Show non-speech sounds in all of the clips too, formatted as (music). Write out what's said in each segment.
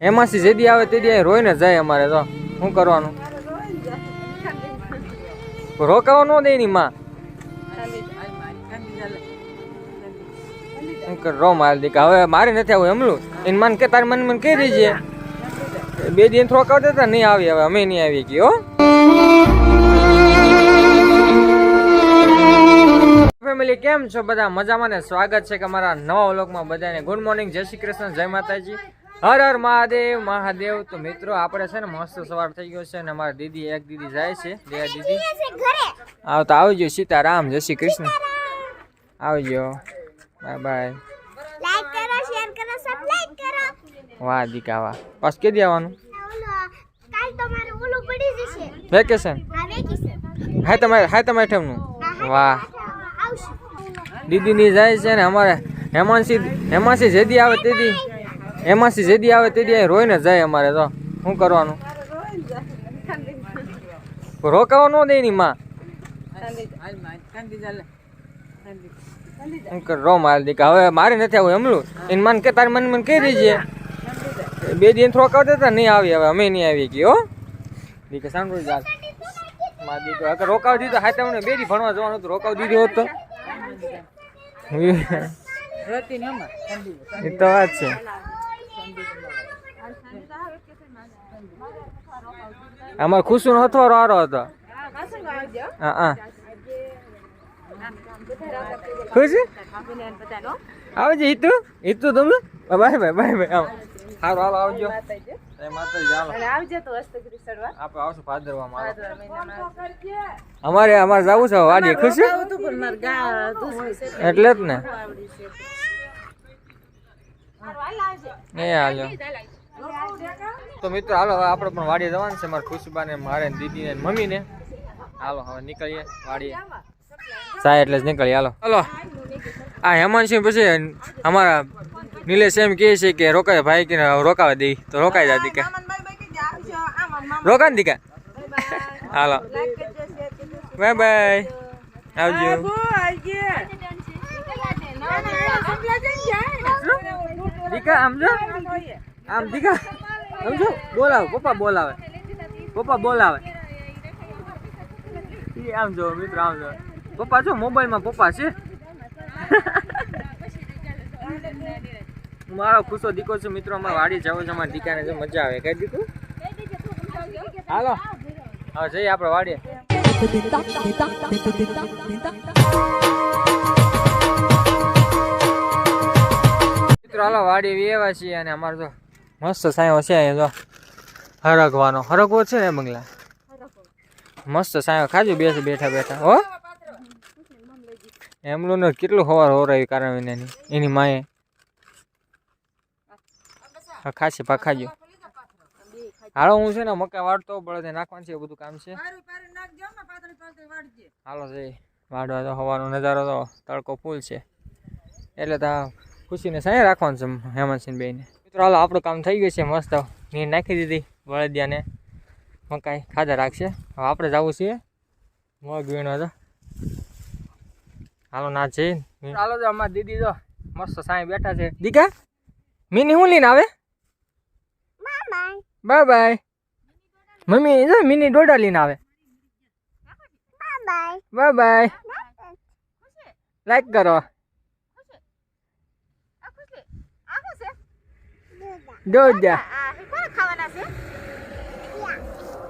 એમાંથી જેદી આવે તેદી અહીં રોઈને જાય અમારે તો. શું કરવાનું? રોકાવા ન દે ની માં રો માર દીકા, હવે મારે નથી આવું એમલું એને મન કે તારી મન મન કહી દેજે. બે દિન રોકાવ દેતા નહીં આવી, હવે અમે નહીં આવી ગયો ફેમિલી કેમ છો બધા? મજામાં ને? સ્વાગત છે કે અમારા નવા વ્લોગમાં બધાને. ગુડ મોર્નિંગ જય શ્રી કૃષ્ણ, જય માતાજી. હર હર મહાદેવ મહાદેવ. તો મિત્રો આપણે છે ને મસ્ત સવાર થઈ ગયો છે ને અમારી દીદી એક દીદી જાય છે. બે દીદી. આવ તો આવજો સીતારામ. જય શ્રી કૃષ્ણ. આવજો. Bye bye. લાઈક કરો શેર કરો સબસ્ક્રાઇબ કરો. વાહ દીકા વાહ. પાછું કેદી આવવાનું? કાલ તમારે ઓલું પડી જશે. વેકેશન? હા વેકેશન. હાય તમારે હાય તમારે ઠેમનું વાહ. દીદીની જાય છે ને અમારે હેમાનસી હેમાનસી જેદી આવે તેદી. હેમાંસી જેદી આવે તેદી અહીં રોઈને જાય અમારે તો. શું કરવાનું? રોકાવા ન દે ની માં. રો માર દીકા હવે મારે નથી આવું એમલું. એને મન કે તારી મન મન કહી દેજે બે દિન રોકાવ દેતા નહીં આવી હવે અમે નહીં આવી ગયો હો. દીકા સાંભળું ચાલ માર દીકરો રોકાવ દીધો હા તમને બે દી ભણવા જવાનું હતું રોકાવ દીધો હોત. તો એ તો વાત છે. અમાર ખુશુ નો હથવારો હારો હતો. હા હા. ખુશી? આવજે હિતુ હિતુ તમે? બાય બાય બાય બાય આવ. હારો હાલો આવજો. જય માતાજી હાલો. આપણે આવશું અમારે અમારે જવું છે વાડી ખુશી? એટલે જ ને. એ હાલો. તો મિત્રો, હાલો, હવે આપણે પણ વાડીએ જવાનું છે. મારા ખુશીબાને, મારે દીદીને મમ્મીને. હાલો, હવે નીકળીએ વાડીએ. સાહેબ એટલે જ નીકળીએ, હાલો. હાલો, આ હેમાંશી પછી અમારા નિલેશ એમ કહે છે કે રોકાય ભાઈ કે રોકાવા દઈ તો રોકાઈ જા દીકા. રોકા ને દીકા? હાલો. Bye bye. આવજો. દીકા, આમ જો. આમ દીકા. આમ જો બોલાવે, પપ્પા બોલાવે. પપ્પા બોલાવે. એ આમ જો, મિત્રો, આમ જો. પપ્પા જો, મોબાઈલમાં પપ્પા છે. મારો ખુશો દીકો છે, મિત્રો. અમારે વાડી જાવ છે અમારા દીકાને જો મજા આવે. કઈ દીકું હાલો. હવે જઈએ આપણે વાડીએ. મિત્રો, હાલો, વાડી એવા છીએ અને અમારે તો મસ્ત સાયો છે અહીંયા જો. હરગવાનો. હરગવો છે ને બંગલા? મસ્ત સાયો. ખાજો બેસી બેઠા બેઠા. હો? એમનું ને કેટલું હવાર હોરાયું કારણ વિનાની. એની માએ. હા ખાશે પા ખાજો. હાલો હું છે ને મકા વાળતો બળદે નાખવાનું છે બધું કામ છે. હાલો જઈ વાડવા તો હવાનો નજારો તો તડકો ફૂલ છે. એટલે તો ખુશીને સાંય રાખવાનું છે હેમંતસિંહ બેને મિત્રો હાલો આપણું કામ થઈ ગયું છે મસ્ત. નીર નાખી દીધી બળદિયાને. મકાઈ ખાધા રાખશે. હવે આપણે જવું છીએ મગ વીણો તો હાલો ના છે હાલો તો અમારા દીદી તો મસ્ત સાંઈ બેઠા છે. દીકા મિની શું લઈને આવે? Bye bye. મમ્મી જો મિની ડોડા લઈને આવે. Bye bye. બાય લાઈક કરો. ડોડા કોણ ખાવાના છે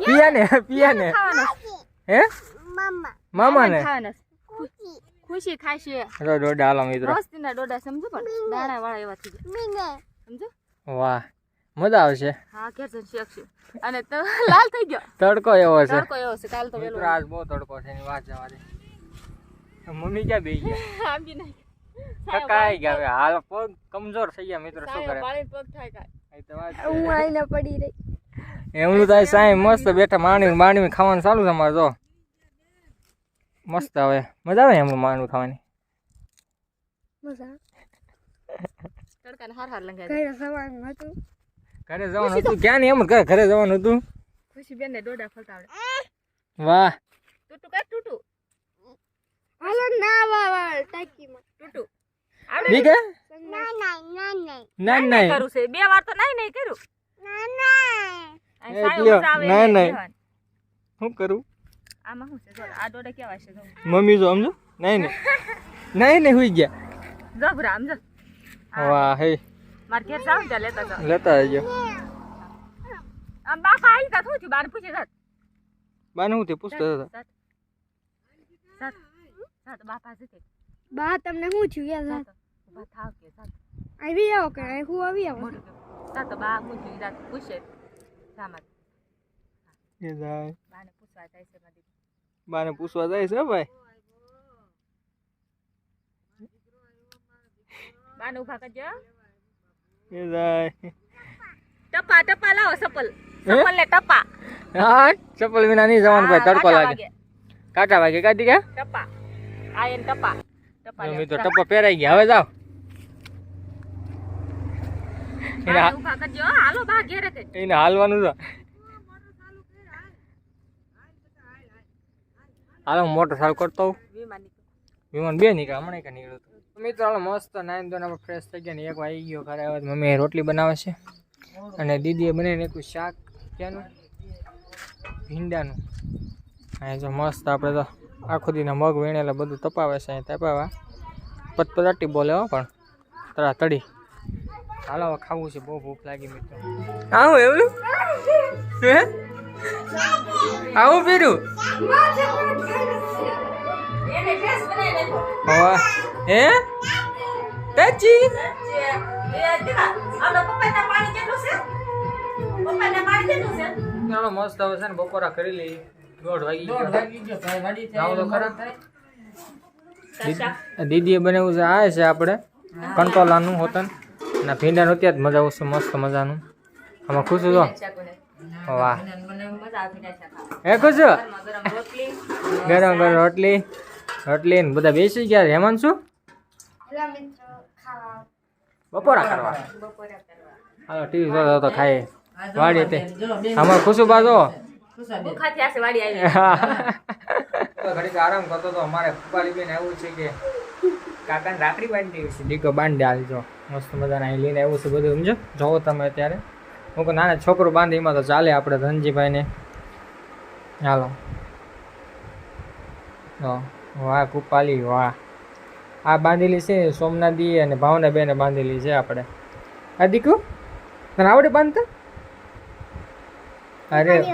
પિયા ને પિયા ને હે મમ્મા મામા ને કુકી ખુશી. ખાશે જો ડોડા હાલો મિત્રો. મસ્તીના ડોડા સમજો પણ. દાણા વાળા એવા થઈ જાય સમજો? વાહ મજા આવશે. હા જઈને શેકશું. અને તો (laughs) લાલ થઈ ગયો. તડકો એવો છે. તડકો એવો છે કાલ તો વેલો. આજ બહુ તડકો છે એની વાત જવા દે. મમ્મી ક્યાં બેસી ગયા? (laughs) આંબી નહીં થકાઈ ગયા હવે? હાલ પગ કમજોર થઈ ગયા મિત્રો શું કરે? પગ થાય. હું આઈને પડી રહી. એમનું થાય સાહેબ મસ્ત બેઠા માંડવી માંડવી ખાવાનું ચાલુ છે અમારે તો મસ્ત હવે. મજા આવે એમનું માંડવી ખાવાની? મજા તડકાને હાર હાર લંગાઈ ઘરે સવાનું હતું. ઘરે જવાનું હતું? ક્યાં નહીં એમ ઘરે ઘરે જવાનું હતું? ને ડોડા વાહ. ટૂટુ કાઢ ટૂટુ? હાલો ના વાવા ટાકીમાં. ટૂટુ. ઠીક હે ના ના ના ના ના ના કરું છે. બે વાર તો નહીં નહીં કર્યું. ના ના એટલે નહીં લેવાનું. શું કરું? આમાં શું છે? જો આ દોડે કેવા છે જો. મમ્મી જો સમજો. નહીં નહીં નહીં નહીં હોઈ ગયા. જો સમજો. વાહ હે. માર ઘેર જાવ જા લેતા જાવ લેતા આવજો. આમ બાપા આવી તા શું છું બાર પૂછે જાત બાને હું તે પૂછતો હતો સાત. સાત. બાપા જતે બા તમને શું છું યાર જાત ઊભા થાવ કે જાત આવી આવો કે હું આવી આવો જાત બા હું રાત પૂછે સામાન એ જાય બાને પૂછવા જાય છે મારી. બાને પૂછવા જાય છે ભાઈ બાને ઊભા કરજો એ જાય ટપા ટપા લાવો સપલ સપલ ને ટપા હા ચપ્પલ વિના નહીં જવાનું ભાઈ તડકો કાંટા લાગે કાટા વાગે કાઢી ગયા ટપા આયન ટપા ટપા તો લે. ટપ્પા પહેરાઈ ગયા હવે જાઓ એને હાલો બા ઘેરે એને હાલવાનું છે. હાલો હું મોટર સાલ કરતો વિમાન બે નીકળે હમણાં કે નીકળ્યું હતું. મિત્રો હાલો મસ્ત નાઈન ધોને આપણે ફ્રેશ થઈ ગયા ને એક આવી ગયો ઘરે. આવે મમ્મી રોટલી બનાવે છે. અને દીદીએ બનાવીને એક શાક ક્યાંનું ભીંડાનું. અહીંયા જો મસ્ત આપણે તો આખો દીના મગ વીણેલા બધું તપાવે છે અહીં તપાવવા. પતપતાટી બોલે હો પણ. તળા તળી હાલો હવે ખાવું છે. બહુ ભૂખ લાગી મિત્રો. આવું એવું? હે? આવું પીરું હે? ટચી એ દીકરા, આનો પપ્પાના પાણી કેટલું છે? પપ્પાના પાણી કેટલું છે? ચાલો મસ્ત હવે છે ને બપોરા કરી લઈ દોઢ વાગી ગયો. તો ખરા. દીદી- દીદીએ બનાવ્યું છે. આ છે આપણે. કંટોલાનું હોતન. અને ભીંડાનું અત્યારે જ મજા આવશે મસ્ત મજાનું. આમાં ખુશ છો? વાહ. હે ખુશ ગરમા ગરમ રોટલી. ગરમ ગરમ રોટલી. રોટલી ને બધા બેસી ગયા. હેમાન શું? બપોરા કરવા. હાલો ટીવી જોતા તો. ખાય વાડી તે અમારે ખુશુબા જો ઘડીક આરામ કરતો તો અમારે કુપાલી બેન એવું છે કે કાકાને રાખડી બાંધી દેવી છે. દીકો બાંધી આલજો મસ્ત મજાના અહીં લઈને આવ્યું છે બધું સમજો? જોવો તમે અત્યારે. હું કહું નાના છોકરું બાંધી એમાં તો ચાલે આપણે ધનજીભાઈને. હાલો. હો, વાહ કૃપાલી વાહ. આ બાંધેલી છે સોમનાથી અને ભાવના બેને બાંધેલી છે આપણે. આ દીકુ તને આવડે બાંધતા? અરે.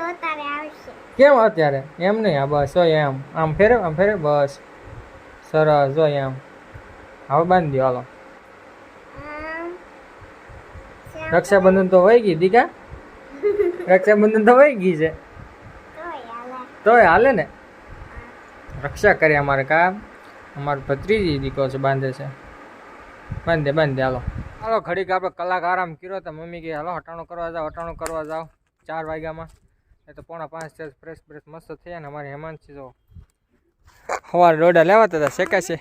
કેમ અત્યારે? એમ નહીં આ બસ હોય એમ. આમ ફેરે આમ ફેરે બસ. સરસ હોય એમ. હવે બાંધી દો હાલો. રક્ષાબંધન તો વહી ગઈ દીકા? (laughs) રક્ષાબંધન તો વહી ગઈ છે. તોય હાલે. ને? રક્ષા કરે અમારે કામ અમારો ભત્રીજી દીકો છે બાંધે છે. બાંધે બાંધે હાલો. હાલો ઘડીક આપણે કલાક આરામ કર્યો તો મમ્મી કે હાલો હટાણું કરવા જાઓ હટાણું કરવા જાઓ. ચાર વાગ્યામાં. એ તો પોણા પાંચ છે ફ્રેશ ફ્રેશ મસ્ત થયા ને અમારે હેમાંશી જો. સવારે દોડા લેવાતા હતા છે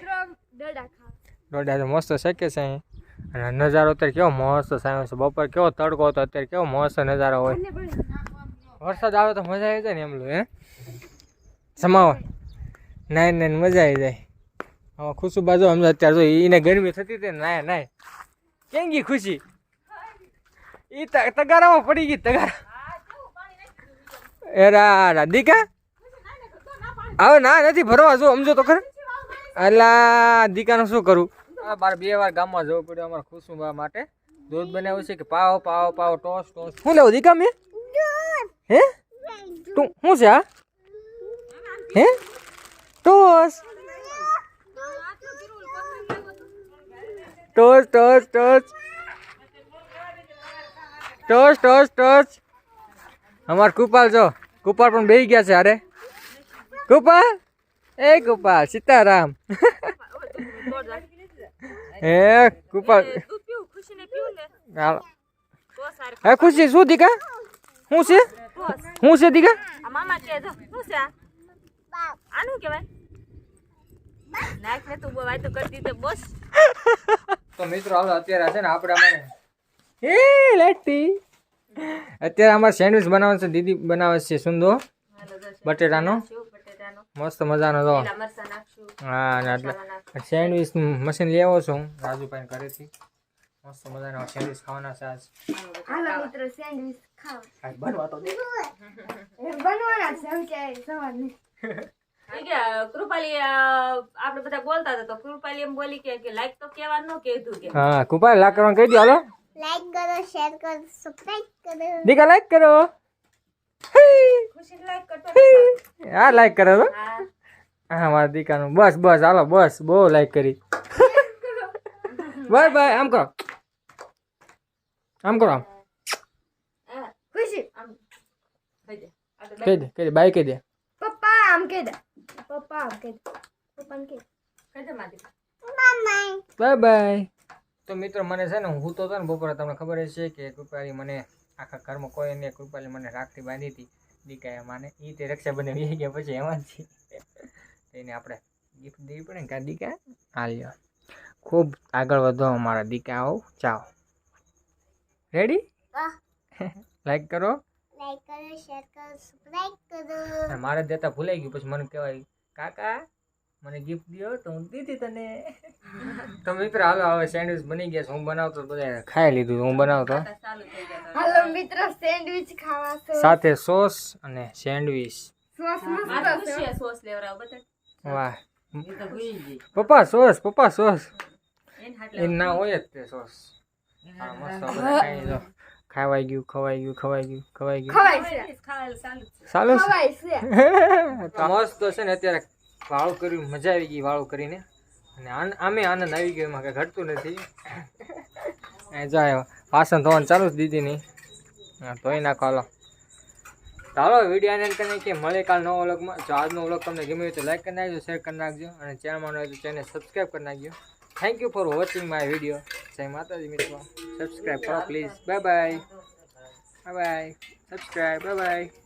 દોડા તો મસ્ત શેકે છે અહીં. અને નજારો અત્યારે કેવો મસ્ત સાયો છે. બપોર કેવો તડકો હતો અત્યારે કેવો મસ્ત નજારો હોય. વરસાદ આવે તો મજા આવી જાય ને એમલું હે? સમાવો નાય નાય મજા આવી જાય. હવે ખુશું બાજુ અમને અત્યારે જો એને ગરમી થતી હતી નાય નાય કેમ ગઈ ખુશી? એ તગારામાં પડી ગઈ તગારા. એરા રાધિકા હવે ના નથી ભરવા જો સમજો તો ખરે. અલા દીકાનું શું કરું? આ બાર બે વાર ગામમાં જવું પડ્યું અમારા ખુશુબા માટે. દૂધ બનાવ્યું છે કે પાવ પાવ પાવ, ટોસ ટોસ. શું લેવું દીકા મેં? હે? તું શું છે આ? હે? ટોસ. ટોસ ટોસ ટોસ. ટોસ ટોસ ટોસ. અમાર કુપાલ જો, કુપાલ પણ બેસી ગયા છે અરે કુપાલ? એ કુપાલ, સીતારામ. (laughs) હે કૃપા હે ખુશી શું દીકા? શું છે? હું શું છે દીકા? મામા કે જો શું છે આનું કહેવાય? નાખ ને તું બોવાય તો કરતી તો બસ. તો મિત્રો હાલો અત્યારે છે ને આપણે અમારે હે લેટી. અત્યારે અમારે સેન્ડવિચ બનાવવાનું છે દીદી બનાવે છે સુંદો. બટેટાનો. બટેટાનો મસ્ત મજાનો તો મરચા નાખશું. હા ને એટલે સેન્ડવિચ મશીન લેવો છું. હું રાજુભાઈ ઘરેથી. મસ્ત મજાનો સેન્ડવિચ ખાવાના છે આજ. હાલો મિત્રો સેન્ડવિચ ખાવ. આજ બનવા તો દે. એ બનવાના છે એમ કે સવારની કૃપાલી આપણે બધા બોલતા હતા તો કૃપાલી એમ બોલી કે કે લાઈક તો કેવા ન કીધું કે. હા કૃપાલી લાઈક કરવાનું કહી દો હાલો. લાઈક કરો શેર કરો સબસ્ક્રાઇબ કરો. દીકા લાઈક કરો ખુશી લાઈક કરતો નથી. હા લાઈક કરો તો હા. મારા દીકાનું. બસ બસ હાલો બસ. બહુ લાઈક કરી. બાય બાય આમ કરો. આમ કરો આમ. કહી દે. કહી દે બાય કહી દે. પપ્પા આમ કે દે. પપ્પા આમ કે દે. પપ્પાને કે કહી દે. મારી બાય બાય. તો મિત્રો મને છે ને હું તો હતો ને બપોરે તમને ખબર છે કે કૃપાલી મને આખા ઘરમાં કોઈ નહીં કૃપાલે મને રાખડી બાંધી હતી દીકરા માને એ તે રક્ષાબંધન વી ગયા પછી એમાંથી એને આપણે ગિફ્ટ દેવી પડે ને કા દીકા? હાલ્યો ખૂબ આગળ વધો અમારા દીકા આવો ચાઓ રેડી. લાઈક કરો. લાઈક કરો શેર કરો સબસ્ક્રાઇબ કરો. મારે દેતા ભૂલાઈ ગયું પછી મને કહેવાય કાકા મને ગિફ્ટ દ્યો તો હું દીધી તને. તો મિત્રો હાલો હવે સેન્ડવિચ બની ગયા છે. હું બનાવતો બધા ખાઈ લીધું હું બનાવતો. હાલો મિત્રો સેન્ડવિચ ખાવા સાથે સોસ અને સેન્ડવિચ સોસ મસ્ત સોસ લેવરાવ બધા. વાહ. પપ્પા સોસ પપ્પા સોસ. એને એ ના હોય જ તે સોસ. હા મસ્ત ખાઈ લો ખાવાઈ ગયું ખવાઈ ગયું ખવાઈ ગયું ખવાઈ ગયું. છે. મસ્ત છે ને અત્યારે વાળું કર્યું, મજા આવી ગઈ વાળું કરીને. અને આમે આનંદ આવી ગયો, એમાં કઈ ઘટતું નથી. જાય વાસણ ધોવાનું ચાલુ જ દીદીની. ધોઈ નાખો, હાલો. ચાલો વીડિયો એન્ડ કરીને કે મળે કાલ નવો વ્લોગમાં. જો આજનો વ્લોગ તમને ગમ્યો તો લાઈક કરી નાખજો, શેર કરી નાખજો. અને ચેનલમાં હોય તો ચેનલ સબસ્ક્રાઈબ કરી નાખજો. Thank you for watching my video જય માતાજી, મિત્રો. સબસ્ક્રાઈબ કરો please bye bye bye bye subscribe bye bye